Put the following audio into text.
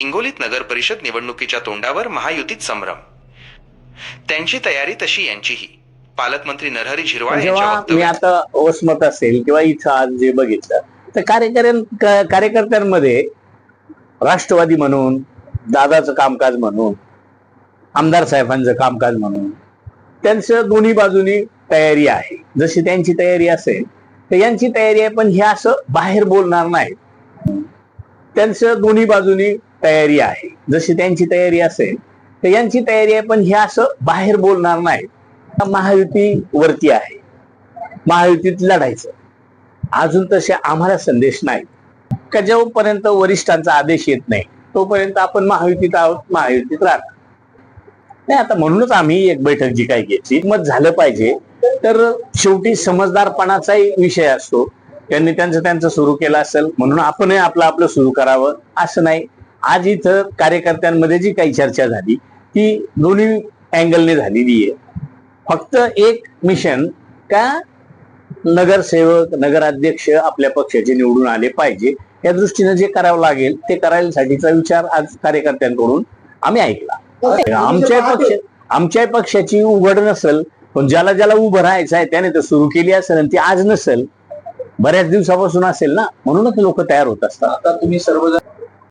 हिंगोलीत नगर परिषद निवडणुकीच्या तोंडावर महायुतीत संभ्रम. त्यांची तयारी तशी यांचीही. पालकमंत्री नरहरी झिरवाळ जेव्हा मी आता वसमत असेल किंवा इथं आज जे बघितलं तर कार्यकर्त्यां कार्यकर्त्यांमध्ये राष्ट्रवादी म्हणून दादाचं कामकाज म्हणून आमदार साहेबांचं कामकाज म्हणून त्यांचं दोन्ही बाजूनी तयारी आहे. जशी त्यांची तयारी असेल तर यांची तयारी आहे पण हे असं बाहेर बोलणार नाही. त्यांचं दोन्ही बाजूनी तयारी आहे. जशी त्यांची तयारी असेल तर यांची तयारी आहे पण हे असं बाहेर बोलणार नाही. महायुती वरती आहे. महायुतीत लढायचं. अजून तसे आम्हाला संदेश नाही. का जोपर्यंत वरिष्ठांचा आदेश येत नाही तोपर्यंत आपण महायुतीत आहोत महायुतीत राहणार. नाही आता म्हणूनच आम्ही एक बैठक जी काय घ्यायची मत झालं पाहिजे. तर शेवटी समजदारपणाचाही विषय असतो. त्यांनी त्यांचं त्यांचं सुरू केलं असेल म्हणून आपणही आपलं आपलं सुरू करावं असं नाही. आज इथं कार्यकर्त्यांमध्ये जी काही चर्चा झाली ती दोन्ही अँगलने झालेली आहे. फक्त एक मिशन का नगरसेवक नगराध्यक्ष आपल्या पक्षाचे निवडून आले पाहिजे या दृष्टीने जे करावं लागेल ते करायसाठीचा विचार आज कार्यकर्त्यांकडून आम्ही ऐकला. आमच्या पक्ष आमच्या पक्षाची उघड नसेल पण ज्याला ज्याला उभं राहायचं आहे त्याने तर सुरू केली असेल आणि ती आज नसेल बऱ्याच दिवसापासून असेल ना? म्हणूनच लोक तयार होत असतात. आता तुम्ही सर्वजण